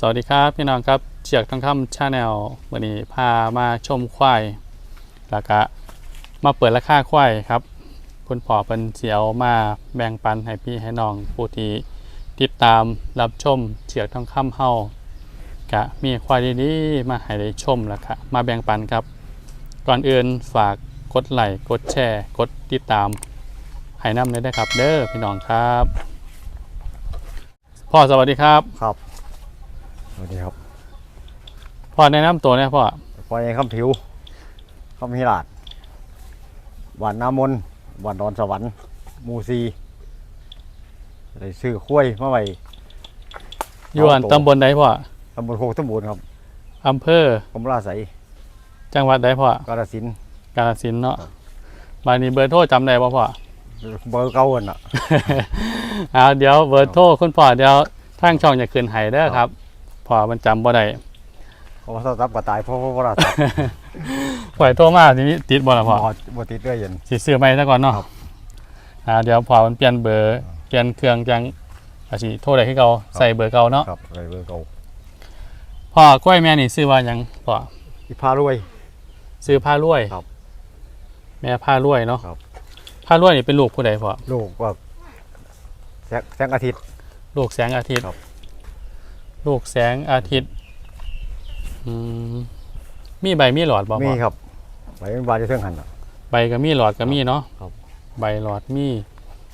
สวัสดีครับพี่น้องครับเจียกทองคำชาแนลวันนี้พามาชมควายแล้วก็มาเปิดราคาควายครับ คุณพ่อเป็นเสียวมาแบ่งปันให้พี่ให้น้องผู้ที่ติดตามรับชมเจียกทองคำเฮากะมีควายดีๆมาให้ได้ชมแล้วก็มาแบ่งปันครับ ก่อนอื่นฝากกดไลค์กดแชร์กดติดตามให้น้ำเลยนะครับ เด้อพี่น้องครับพ่อสวัสดีครับครับ วัสดีครับพ่อแนะนำตัวหนะพ่อปอยคำผิวคำฮิราดหวานน้ำมนต์หวานดอนสวรรค์หมูซีได้ซื้อข้วยมาไว้อยู่อันตัวตำบลใดพ่อตำบลโคกสมบูรณ์ครับอำเภอกรมราชใสยจังหวัดใดพ่อกาฬสินธุ์กาฬสินธุ์เนาะบานนี้เบอร์โทรจำได้ป่พ่อ เบอร์เก่าอันน่ะ เอาเดี๋ยวเบอร์โทรคุณพ่อเดี๋ยวทางช่องจะขึ้นให้เด้อครับ พ่อมันจำบ่ได้เพราะว่าโทรศัพท์ก็ตายเพราะว่าโทรศัพท์ปล่อยโทรมาทีนี้ติดบ่ล่ะพ่อบ่บ่ติดด้วยเย็นสิซื้อใหม่ซะก่อนเนาะครับอ่าเดี๋ยวพ่อมันเปลี่ยนเบอร์เปลี่ยนเครื่องจังอาสิโทรได้คือเก่าใส่เบอร์เก่าเนาะครับเลยเบอร์เก่าพ่อกล้วยแม่นี่ซื้อว่าหยังพ่ออีพารวย ซื้อผ้ารวยครับ แม่ผ้ารวยเนาะครับผ้ารวยนี่เป็นลูกผู้ใดพ่อลูกว่าแสงแสงอาทิตย์ ลูกแสงอาทิตย์ครับ ลูกแสงอาทิตย์อืมมีใบมีหลอดบ่มีพ่อครับไว้เป็นบานจะเท่งหันน่ะ ใบก็มีหลอดก็มีเนาะครับ ใบหลอดมี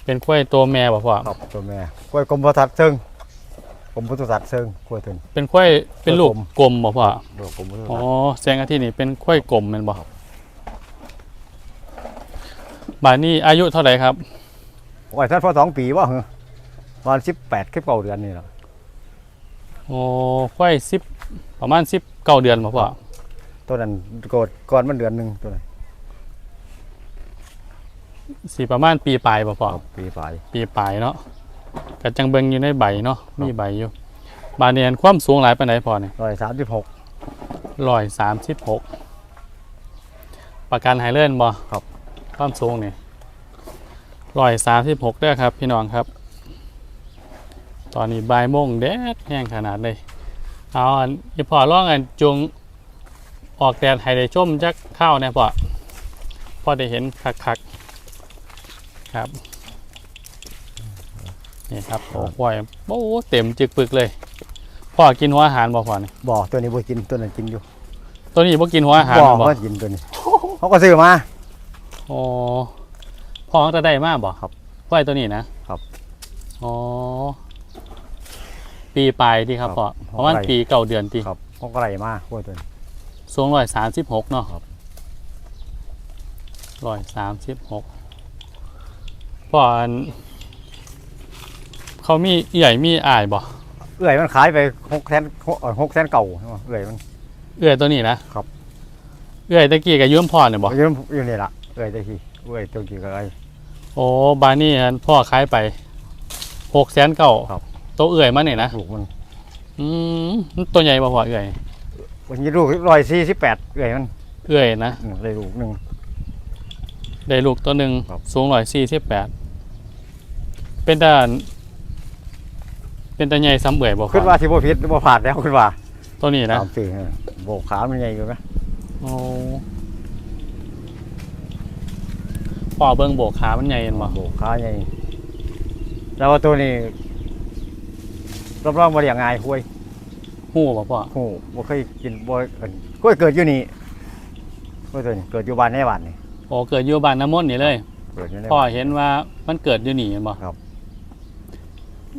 เป็นกล้วยตัวแม่บ่พ่อครับตัวแม่กล้วยกรมปศุสัตว์เชิงกรมปศุสัตว์เชิงกล้วยตัวนี้เป็นกล้วยเป็นลูกกลม กลมบ่พ่อดอกกรมปศุอ๋สัอตว์แสงอาทิตย์นี่เป็นกล้วยกลมแม่นบ่บาดนี้อายุเท่าไหร่ครับ โอ้ยท่านพอสองปีว่าเหรอวันสิบแปดคลิปเก่าเดือนนี่แหละ โอ้กล้วยสิบประมาณสิบเก้าเดือนบ่พ่อตัวนั้นโกดก่อนมันเดือนหนึ่งตัวนั้นสิประมาณปีปลายบ่พ่อครับปีปลายปีปลายเนาะก็จังเบิงอยู่ในใบเนาะมีใบอยู่ บาดนี้อันความสูงหลายปานใดพ่อนี่ร้อยสามสิบหกร้อยสามสิบหกประกันหายเลื่อนบ่ครับ ความสูงนี่ร้อยสามสิบหกเด้อครับ พี่น้องครับ ตอนนี้บ่ายโมงแดดแห้งขนาดเลย เอาอันอีพอร้องอันจุงออกแดดให้ได้ชมจักข้าวแหนะพอพอได้เห็นคักๆครับนี่ครับโอ้ปล่อยโอ้เต็มจึกปึกเลยพ่อกินหัวอาหารบ่พอนี่บ่อตัวนี้บ่กินตัวนั้นกินอยู่ ตัวนี้บ่กินหัวอาหารบ่อบ่ก็กินตัวนี้เขาก็ซื้อมาอ๋อพ่อเขาจะได้มากบ่ครับควายตัวนี้นะครับอ๋อ ปีปลายที่ครับพ่อประมาณปีเก้าเดือนที่ครับเขาก็ไรมากล้วยตัวนี้สูงร้อยสามสิบหกเนาะครับร้อยสามสิบหกพ่ออันเขามีใหญ่มีอายบ่เอื้อยมันขายไปหกแสนหกแสนเก่าใช่ไหมเอื้อยมันเอื้อยตัวนี้นะครับเอื้อยตะกี้กับยืมพ่อเนี่ยบ่อยู่อยู่นี่ละเอื้อยตะกี้เอื้อยตัวกี้ก็ไอ้โอ้บานี่อันพ่อขายไปหกแสนเก้าครับ ตัวเอื้อยมาเนี่ยนะลูกมันอืมมันตัวใหญ่บ่พ่อเอื้อยวันนี้ลูกร้อยสี่สิบแปดเอื้อยมันเอื้อยนะอืมได้ลูกหนึ่งได้ลูกตัวหนึ่งครับสูงร้อยสี่สิบแปดเป็นตาเป็นตาใหญ่ซ้ำเอื่อยบอกขึ้นว่าที่บ่ผิดบ่ผ่านแล้วขึ้นว่าตัวนี้นะตามสื่อเออโบกขามันใหญ่อยู่ไหมโอ้ปอเบิ้งโบกขามันใหญ่เห็นบ่โบกขาใหญ่แล้วว่าตัวนี้ รับรองบ่ได้อย่างง่ายคุยหู้บ่พ่อโอ้บ่เคยกินบ่เอิ้นกล้วยเกิดอยู่นี่กล้วยตัวนี้เกิดอยู่บ้านในบ้านนี่โอ้เกิดอยู่บ้านน้ำมนต์นี่เลย เกิดอยู่ในพ่อบ้าน เห็นว่ามันเกิดอยู่นี่เห็นบ่ครับ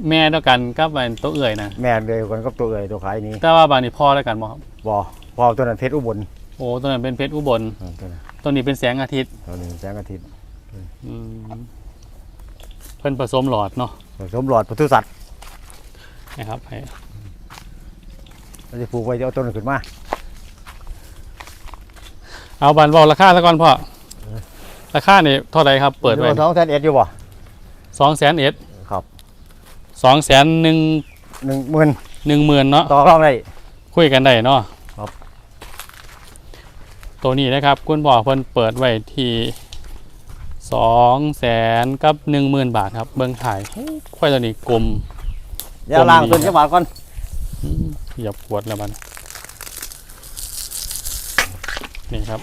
แม่เท่ากันกับอันตัวเอื่อยนะแม่เดียวกันกับตัวเอ่ยตัวขายนี้แต่ว่าบ้านนี้พ่อเท่ากันบ่ครับบ่พอตัวนั้นเพชรอุบลโอ้ตัวนั้นเป็นเพชรอุบลเออตัวนั้นตัวนี้เป็นแสงอาทิตย์ตัวนี้แสงอาทิตย์อืมเพิ่นผสมหลอดเนาะผสมหลอดปศุสัตว์ นะครับให้เราจะปลูกไว้จะเอาตัวนั้นขึ้นมาเอาบันบอกราคาซะก่อนพ่อราคานี่เท่าไหร่ครับ เปิดไว้สองแสนเอ็ดอยู่บ่สองแสนเอ็ดครับสองแสนหนึ่งหนึ่งหมื่นหนึ่งหมื่นเนาะต่อรองได้คุยกันได้เนาะครับ ตัวนี้นะครับคุณบอกเพิ่นเปิดไว้ที่สองแสนกับหนึ่งหมื่นบาทครับ เบิ้งถ่ายโอ้ควายตัวนี้กลม เดี๋ยวล้างตัวนี้บาทก่อนเหยียบขวดแล้วมันนี่ครับ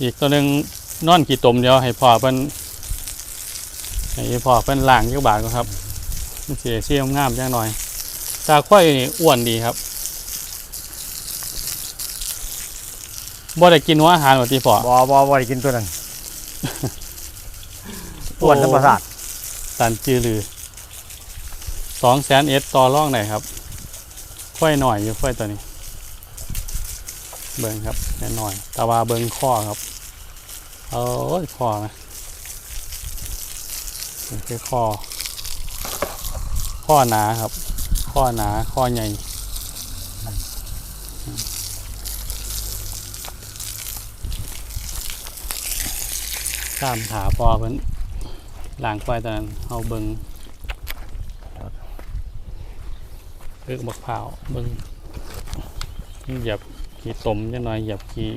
อีกตัวหนึ่งนอนกี่ตมเดียวให้พ่อเพิ่นให้พ่อเพิ่นล้างจักบาทก่อนครับมันเสียเชี่ยงามจังหน่อยตาควายนี่อ้วนดีครับบ่ได้กินหัวอาหารหรอที่พ่อบ่บ่บ่ได้กินตัวนั้น อ้วนธรรมชาติตันจือลือสองแสนเอสต่อร่องไหนครับ ค่อยหน่อยอยู่ค่อยตัวนี้ เบิ้งครับแน่หน่อยต่ว่าเบิ้งข้อครับเอ้ยข้อนะนี่คือข้อ ข้อหนาครับ ข้อหนาข้อใหญ่ตามถาพอเพิ่น ล้างควายตอนนั้นเอาเบิงเลือกบักเผาวเบิงเหยียบขี่ตมจังหน่อยเหยียบขี่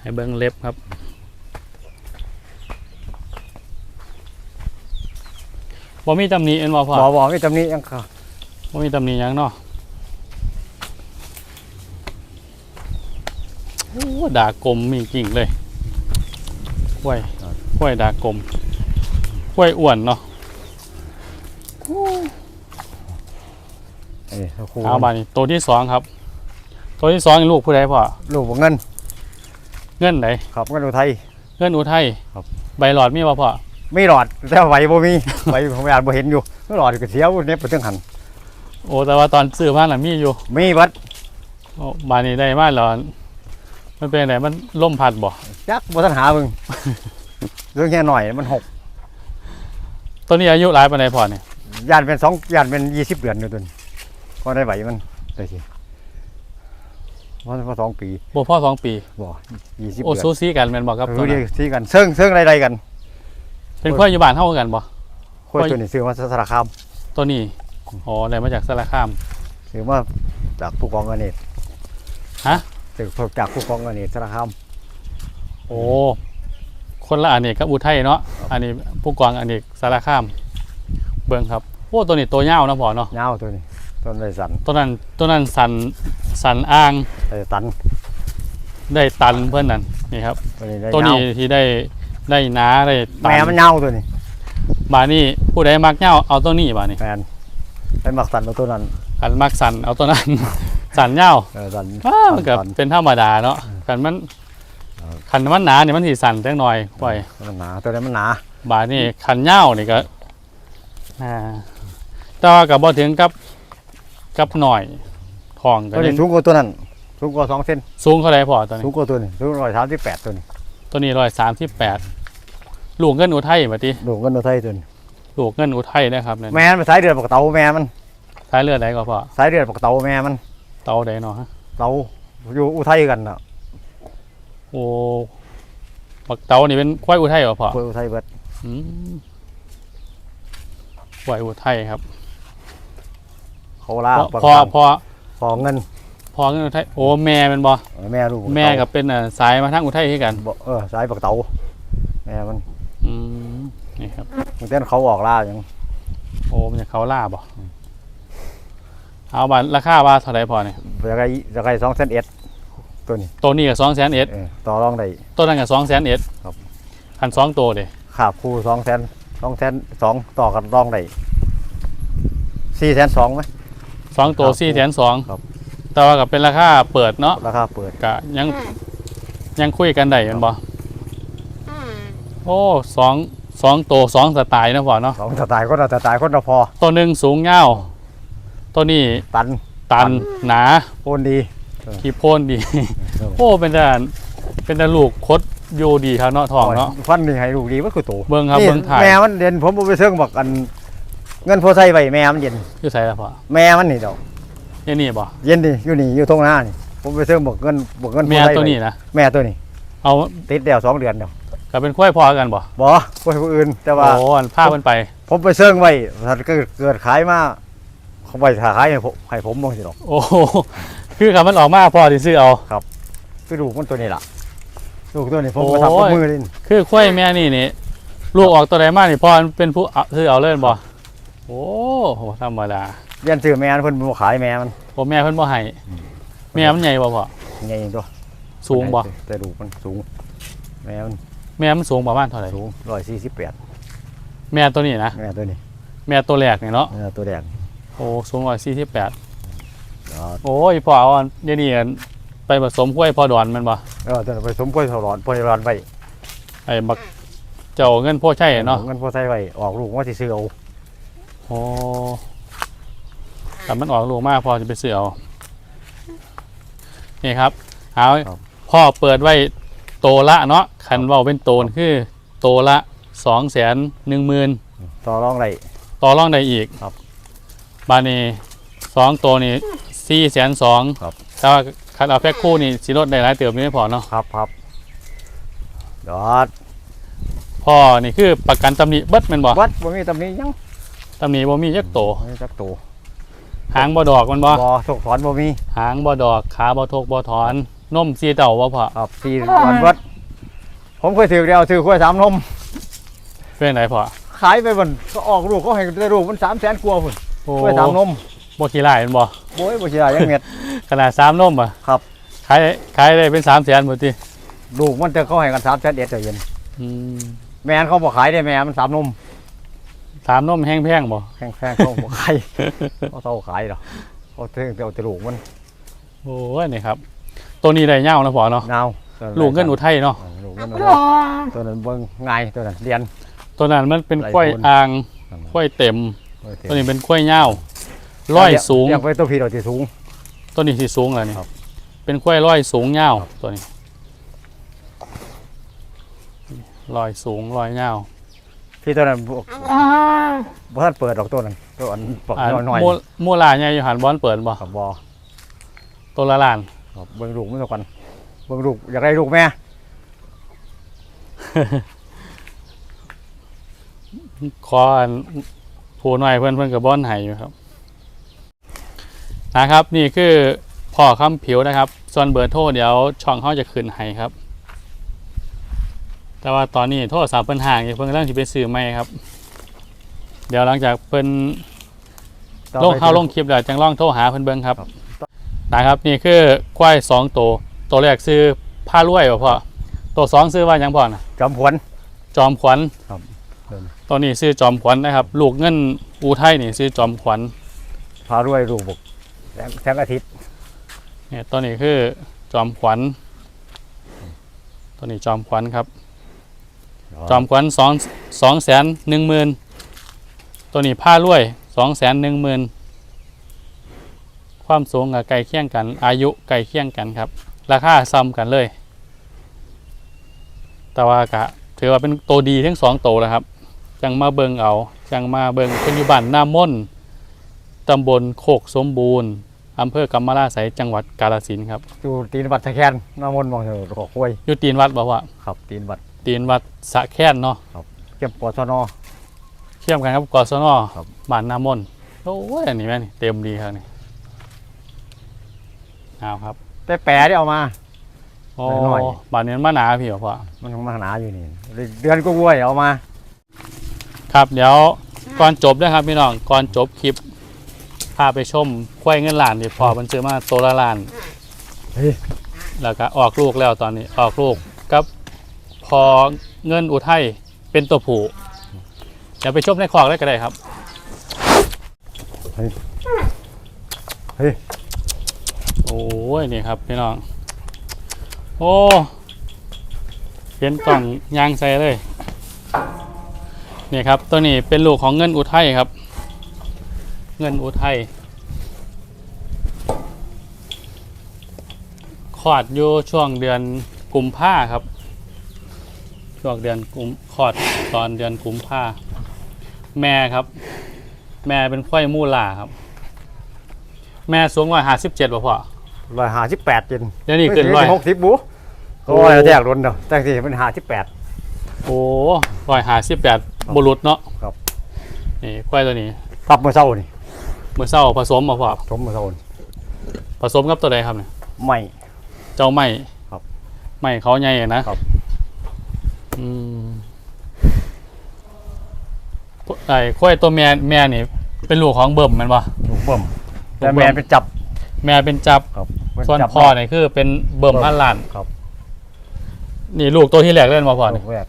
ให้เบิงเล็บครับ บ่มีตำหนิเอ็นบ่พ่อบ่บ่มีตำหนิยังค่ะบ่มีตำหนิหยังเนาะโอ้ด่ากลมมีกิ่งเลย กล้วยกล้วยด่ากลมกล้วยอ้วนเนาะเอ้ยครูเอาบานี่ตัวที่สองครับ ตัวที่สองนี่ลูกผู้ใดพ่อลูกบ่เงิน เงื่อนไหนครับเงินอุทัยเงื่อนอุทัยครับ ใบหลอดมีบ่พ่อมีหลอดแต่ไหวบ่มีไหวผมอาจบ่เห็นอยู่หลอดก็เสียวเนี่ยไปถึงหันโอ้แต่ว่าตอนซื้อมาน่ะมีอยู่ มีเบัดโอ้บานี่ได้มาแล้ว มันเป็นไหนมันล่มพัดบ่จักบ่ทันหาเบิ่งเรื่องแค่หน่อยมันหกตัวนี้อายุหลายปานใดพ่อเนี่ยย่านเป็นสองย่านเป็น20เดือนอยู่ตัวนี้ก็ได้ไหวมันได้สิมันก็สองปีบ่พ่อสองปีบ่20โอ้เดือนซูซีกันแม่นบ่ครับเอตัวอเดีนั้ยวนที่กันเซิงเซิงอะไรๆกันเป็นควายอยู่บ้านเฮากันบ่ ค่อยตัวนี้ซื้อมาสารคามตัวนี้อ๋อได้มาจากสารคาม ซื้อมาจากผู้กองเงินเนตฮะ ซื้อจากผู้กองเงินเนตสารคามโอ้ คนละอันนี้กับอุทัยเนาะ อันนี้ผู้กองอันนี้สารคาม เบิ่งครับโอ้ตัวนี้ตัวยาวเนาะพ่อเนาะยาวตัวนี้ต้นไรสันตัวนั้นตัวนั้นสันสันอ้างไรตันได้ตันเพื่อนนั่นนี่ครับ ตัวนี้ได้ตัวนี้ยาวที่ได้ได้หนาได้ตัแม่มันยาวตัวนี้บานี่ผู้ใดมักเงาวเอาตัวนี้บานี่แมนเป็นหมักสันเอาตัวนั้น อันมักสันเอาตัวนั้น สันเงาวเออสันว้าวมันก็สัน เป็นธรรมดาเนาะคันมันเออคันมันหนาเนี่ยมันสีสันจังหน่อยไว้มันหนาตัวนี้มันหนาบาทนี่ขันเหย้านี่ก็อ่าแต่ว่ากับบ่ถึงกับกับหน่อยทองกัตัวนนี้สูงกว่าตัวนั้นสูงกว่าสองเซนสูงเท่าไรพอตัวนี้ สูงกว่าตัวนี้สูงร้อยสามสิบแปดตัวนี้ตัวนี้ร้อยสามสิบแปดลูกเงินอุทัยมาติดูกันตัวไทยตัวนี้ลูกเงินอุทัยนะครับเนี่ยแม่มันสายเดือดปากเตาแม่มัน สายเลือดไหนก็พอสายเดือดปากเตาแม่มัน เตาใดเนาะฮะเตาอยู่อุทัยกันน่ะโอ้บักเตานี่เป็นควายอุทัยเหรอพอเพื่ออุทัยเบิดอืมควายอุทัยครับ เขาล่าพอปากพอเตาพอพอเงินพอเงินอุทัยโอ้แม่เป็นบ่เออแม่ลูกแม่กับเป็นอ่าสายมาทางอุทัยที่กันบ่เออสายปากเตาแม่มันอืมนี่ครับตั้งแต่เขาออกล่าอย่างโอ้มันจะเขาล่าบ่ เอาบาทราคาว่าเท่าไรพอเนี่ยจะไกจะไกสองเซนเอ็ดตัวนี้ตัวนี้กับสองแสนเอ็ดเออต่อรองได้ตัวนั้นกับสองแสนเอ็ดครับพันสองตัวเด้ขาบคู่สองแสนสองแสนสองต่อกันรองได้สี่แสนสองไหมสองตัวครับสี่แสนสองครับแต่ว่ากับเป็นราคาเปิดเนาะราคาเปิดกะยังยังคุยกันได้แมันบ่โอ้สองสองตัวสองสไตล์นะพ่อเนาะสองสไตล์คนละสไตล์คนละพอ ตัวหนึ่งสูงเงาว ตัวนี้ตันตันหนาโอนดีขี้โพนดี โอ้เป็นแต่เป็นแต่ลูกคดอยู่ดีครับเนาะทองเนาะฟันนี่ให้ลูกดีมันคือโตเบิ่งครับนี่เบิ่งถ่ายแม่มันเด่นผมเอาไปเชิงบอกกัน เงินโพไซไปแม่มันเย็นอยู่ใส่ละพ่อแม่มันนี่เดอกนี่นี่บ่เย็นดิอยู่นี่อยู่ตรงหน้านี่ผมไปเชิงบอกเงินบอกเงินโพแม่ไซตัวไว้นี้นะแม่ตัวนี้ เอาติดเดียวสองเดือนเดียวก็เป็นควายพอกันบ่บ่คนผู้อื่นแต่ว่าโอ้อันพาเพิ่นไป ผมไปเชิงไว้ถ้าเกิดเกิดขายมา เขาไปขายให้ผมให้ผมบ้างสิหรอกโอ้โหคือคำมันออกมาพอที่ซื้อเอา คือลูกมันตัวนี้ล่ะลูกตัวนี้ผมก็ทำกับโอ้ยมือเลยคือควายแม่นี่นี่ลูกออกตัวใดมานี่พ่อเป็นผู้เอาซื้อเอาเล่นบ่โอ้โหธรรมดาเรียนซื้อแม่มันเพิ่นบ่ขายแม่มันพ่อแม่เพิ่นบ่ให้แม่มันใหญ่บ่พ่อใหญ่ตัวสูงบ่แต่ลูกมันสูง แม่มันแม่มันสูงประมาณเท่าไหร่สูง148แม่ตัวนี้นะแม่ตัวนี้แม่ตัวแรกนี่เนาะแม่ตัวแดงโอ้สูง148เดี๋ยวโอ้ยพ่อเอาอันเดี๋ยวนี้อันไปผสมกล้วยพ่อดอนแมันบ่เออตัวนั้นไปสมกล้วยถลอนปล่อยร้อนไว้ไอ้บักเจ้าเงินพ่อใช่เนาะเงินพอใส่ไว้ออกลูกว่าสิซื้อเอาโอ้แต่มันออกลูกมากพอจะไปซื้อเอานี่ครับเอาพ่อเปิดไว้โตละเนาะคันเว่าเป็นโตนคือโตละสองแสนหนึ่งหมื่นต่อรองได้ต่อรองได้อีกครับ บาทนี้สองโตนี่สี่แสนสองครับ แต่ว่าคันเอาแพ็คคู่นี่สิลดได้หลายเติมไม่พอเนาะครับครับเดี๋ยวพ่อนี่คือประกันตำหนิเบิดแมันบ่วัดบ่มีตำหนี้ยังตำหนิบ่มีจักโต บ่มีจักโตหางบ่ดอกแมันบ่บ่สกถอนบ่มีหางบ่ดอกขาบ่ทกบ่ถอนนมสีเต่าบ่พอครับสี่วันวัด ผมเคยถือเดียวถือกล้วยสามนมเป็นไหนพอขายไปบนก็ออกลูกเขาให้ได้ลูกมันสามแสนกว่าพุ่น โอ้กล้วยสามนมบ่ขี้ลายแมันบ่โอ้ยบ่เชื่อยังเม็ด ขนาดสามนมอะครับ ขายขายได้เป็นสามแสนหมดทีลูกมันจะเขาให้กันสามแสนเอ็ดเย็นอืมแม่นเขาบ่ขายได้แม่มันสามนมสามนมแห้งแพงบ่แพงแพงเขาบ่ขายเขาเท่าขายหรอกเขาเท่งเอาแต่ลูกมันโอ้ยนี่ครับ ตัวนี้ได้เง่านะพอเนาะนาวลูกเงินอุทัยเนาะลูกเงินอุทัยตัวนั้นเบิ่งง่ายตัวนั้นเรียน ตัวนั้นมันเป็นหลายกล้วยคนอ่างกล้วยเต็ม ตัวนี้เป็นกล้วยเง่าร้อยสูงเรียกไว้ตัวพี่เราที่สูงตัวนี้สิสูงเลยนี่ครับเป็นกล้วยร้อยสูงเง่าตัวนี้ร้อยสูงร้อยเง่าพี่ตัวนั้นบ่บ่ทันเปิดดอกตัวนั้นตัวอันปักอ่าน้อยมูมูลาใหญ่อยู่หันบอลเปิดบ่ๆครับบ่ตัวละล้านครับเบิ่งลูกมันซะก่อนเบิ่งลูกอยากได้ลูกแม่ขออัน ผู้หน่อยเพื่อนเพื่อนกับบอนไห้อยู่ครับ นะครับ นี่คือพ่อคำผิวนะครับ ส่วนเบอร์โทรเดี๋ยวช่องเขาจะขึ้นให้ครับ แต่ว่าตอนนี้โทรศัพท์เพิ่นห่างอยู่เพิ่นกำลังจะไปซื้อใหม่ครับ เดี๋ยวหลังจากเพิ่นลงเข้าลงคลิปแล้วจังล่องโทรหาเพิ่นเบิ่งครับครับ นะครับ นี่คือกล้วยสองตัวตัวแรกซื้อผ้ารวยบ่พ่อตัวสองซื้อว่าหยังพ่อนะจอมพวนจอมขวัญครับ เดินตัวนี้ซื้อจอมขวัญนะครับ ลูกเงินอูไทยนี่ซื้อจอมขวัญพารวยลูกบุกแสงแสงอาทิตย์เนี่ยตัวนี้คือจอมขวัญตัวนี้จอมขวัญครับ จอมขวัญสองสองแสนหนึ่งหมื่นตัวนี้ผ้ารวยสองแสนหนึ่งหมื่นความสูงกับไก่เคียงกัน อายุไก่เคียงกันครับ ราคาซ้ำกันเลย แต่ว่ากะถือว่าเป็นตัวดีทั้งสองตัวแล้วครับ จังมาเบิงเอาจังมาเบิงปัจจุบันหน้าม่นตำบลโคกสมบูรณ์อำเภอกำมะลาไสยจังหวัดกาฬสินธุ์ครับ อยู่ตีนวัดตะแคนน้ำมนต์มองเถอะขอคุยอยู่ตีนวัดบอกว่าครับตีนวัดตีนวัดสะแค้นเนาะเก็บปชนเชื่อมกันครับกศนครับบ้านนามนโอ้ยอันนี้แม่นี่เต็มดีครับนี่เอาครับแต่แปรได้เอามา โอ้หน่อย บ้านนี้มันมาหนาพี่เหรอพ่อมันมาหนาอยู่นี่ เดือนก็ว้วยเอามา ครับเดี๋ยวก่อนจบนะครับพี่น้องก่อนจบคลิปพาไปชมควายเงินล้านนี่พอมันซื้อมาตัวละล้านเฮ้ยแล้วก็ออกลูกแล้วตอนนี้ออกลูกกับพอเงินอุทัยเป็นตัวผู้เดี๋ยวไปชมในคอกได้ก็ได้ครับเฮ้ยโอ้ยนี่ครับพี่น้องโอ้เห็นกล่องยางใส่เลย นี่ครับตัวนี้เป็นลูกของเงินอุทัยครับ เงินอุทัยคลอดอยู่ช่วงเดือนกุมภาครับ ช่วงเดือนกุมคลอดตอนเดือนกุมภาแม่ครับ แม่เป็นควายมูลาครับ แม่สูงร้อยห้าสิบเจ็ดป่ะพ่อร้อยห้าสิบแปดจนเดี๋ยวนี้เกินร้อยหกสิบบุโอ้โอ้ยแทกรนเด้อแต่ที่เป็นห้าสิบแปดโอ้ร้อยห้าสิบแปด บุรุษเนาะครับ นี่ควายตัวนี้ตับเมื่อเช้านี่มือเศร้าผสมมาพ่อสมเมื่อเช้านี่ผสมกับตัวใดครับเนี่ยไม่ เจ้าไม่ครับไม่เขาใหญ่อะนะครับ อืมไอ้ควายตัวแม่แม่นี่ เป็นลูกของเบิ่มแมันปะ ลูกเบิ่มลูกเบิ่แต่มแม่เป็นจับแม่เป็นจับครับเป็ส่วนจับพ่อเนี่ยคือเป็นเบิ่มพันล้าน ครับนี่ลูกตัวที่แรกเล่นมาพ่อลูนี่กแรก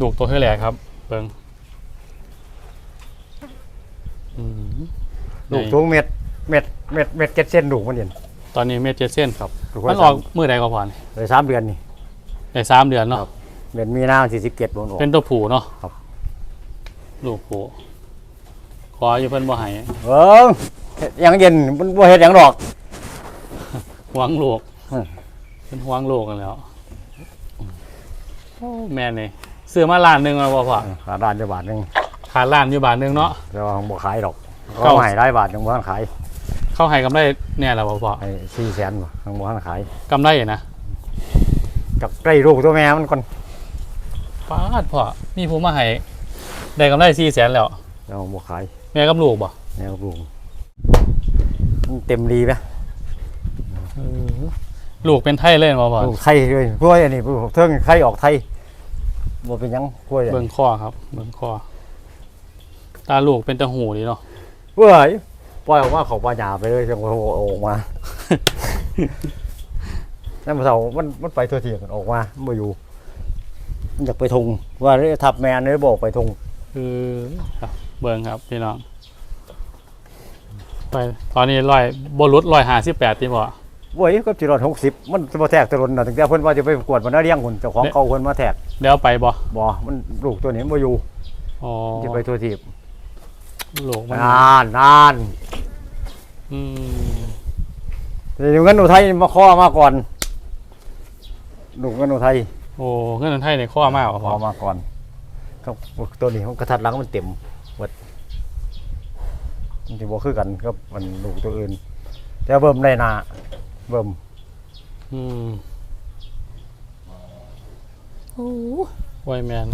ลูกตัวที่แรกครับ เบิ่งอืม ลูกสูงเม็ดเม็ดเม็ดเม็ดเจ็ดเส้นลูกมันเห็นตอนนี้เมตรเจ็ดเส้นครับลูกมันออกมือใดก็พอนี่เลยสามเดือนนี่ ในสามเดือนเนาะครับ เม็ดมีหน้าสี่สิบเจ็ดบนออก เป็นตัวผูเนาะครับ ลูกผูขออยู่เพิ่นบ่ให้เออเฮ็ดหยังเย็นมันบ่เฮ็ดหยังดอก หวังลูกอืมเป็นหวังลูกกันแล้วโอ้แม่นี่ซื้อมาล้านหนึงแล้วบ่พ่อขาดานจะบาทหนึง ขาดล้านอยู่บาทหนึงเนาะ แต่ว่าบ่ขายดอกเก้าเขาให้ได้บาทยังบ่ทันขายเข้าให้กำไรเนี่ยแหละบ่พ่อให้สี่แสนบ่ยังบ่ทันขายกำไรนะกับใกล้ลูกตัวแม่มันก่อนป้าดพ่อมีผู้มาให้ได้กำไร4แสนแล้วยังบ่ขายแม่กับลูกบ่แนวลูกมันเต็มดีไหมลูกเป็นไทยเล่นบ่พ่อลูกไทยด้วยกล้วยอันนี้เทิงไข่ออกไทยบ่เป็นหยังกล้วยอันเบิ่งนี้ข้อครับ เบิ่งข้อ ตาลูกเป็นตะหูดีเนาะเว้ยปล่อยออกมาเขาปลาหยาไปเลยจังหวะออกมานั่นมันเสามันมันไปทั่วเทียกันออกมามันบ่อยู่มันอยากไปทงว่าเด้ทับแมนเลยบอกไปทงคือครับ เบิ่งครับพี่น้องไปตอนนี้ร้อยบรุษร้อยห้าสิบแปดที่พอเว้ยก็จิรอดหกสิบมันจะมาแทกตะลนน่ะถึงแต่เพิ่นว่าจะไปประกวดมันน่าเลี้ยงคนเจ้าของเนี่ยเก่าเพิ่นมาแทกแล้วไปบ่บ่มันลูกตัวนี้มันบ่อยู่อ๋อจะไปทั่วทีบ ลูกมันนานนานอืมเดี๋ยวเงินอุทัยมาข้อมาก่อนลูกเงินอุทัยโอ้เงินไทยในข้อมากกว่าพข้ออมาก่อนก็ตัวนี้มันกระทัดหลังมันเต็มหมดมันสิบ่คือกันกับมันลูกตัวอื่น แต่เบิ่มได้หนาเบิ่มอืมโอ้ไวแมน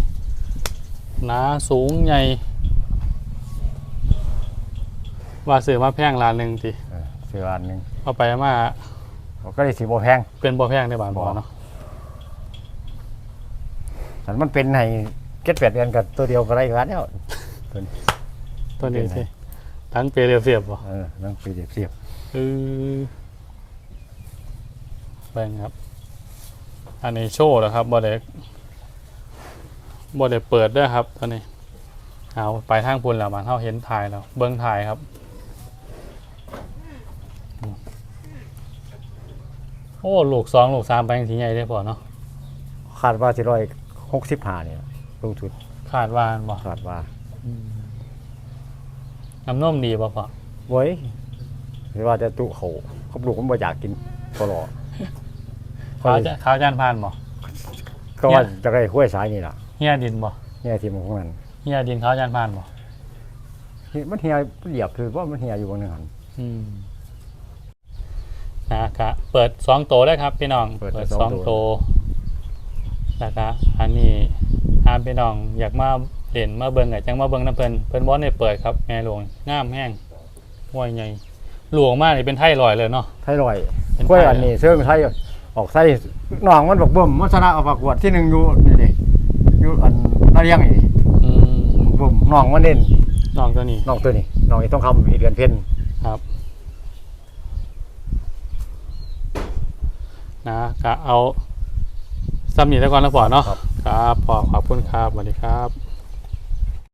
หนาสูงใหญ่ ว่าซื้อมาแพงล้านหนึ่งทีเออซื้ออันหนึงเอาไปมาก็ได้สิบ่แพงเป็นบ่แพงในบ้านพอเนาะแต่มันเป็นให้เก็ดแปดเดือนกับตัวเดียวก็ได้กันแล้วตัวนี้เป็นไงสิทั้งเปรียวเสียบบ่เออนั่งไปเสียบเสียบเออเบิ่งครับ อันนี้โชว์แล้วครับบ่ได้บ่ได้เปิดด้วยครับตอนนี้เอาไปทางพุ่นแล้วมันเฮาเห็นถ่ายแล้วเบิ่งถ่ายครับอืม โอ้ลูกสองลูกสามไปยังทีใหญ่ได้พอเนาะคาดว่าสิร้อยหกสิบห้าเนี่ยลงทุนคาดว่าอันบ่คาดว่าน้ำนมดีบ่พอเว้ยหรือว่าจะตุเขาเขาปลูกมันบ่อยากกินก็รอข้าวจะข้าวจานพานบ่ก็ว่าจะได้ห้วยสายนี่ล่ะเฮียดินบ่เนี่ยทีมของมันเฮียดินข้าวจานพานบ่เฮ้ยมันเหี่ยเหยียบคือว่ามันเหี่ยอยู่บนนึงหันอืม นะครับเปิดสองโตได้ครับพี่น้องเปิดสสอองงโตโตนะครับอันนี้หาพี่น้องอยากมาเด่นมาเบิ่งไงจังมาเบิ่งน้ำเพิ่นเพิ่นบ่ได้เปิดครับแม่หลวงงามแห้งห้วยใหญ่หลวงมากนี่เป็นไทยลอยเลยเนาะไทยลอยเป็นห้วยไทยอันนี้เชิงไทยออกไทยน้องมันบอกเบิ่มมันชนะเอาประกวดที่หนึ่งอยู่นี่ดิอยู่อันนาเลี้ยงนี่อืมเบิ่มน้องมันเด่นน้องตัวนี้น้องตัวนี้น้องนี่ต้องคำอีเดือนเพ็ญครับ นะก็เอาซ้ำนี่แล้วก่อนนะพอเนาะครับพอขอบคุณครับสวัสดีครับ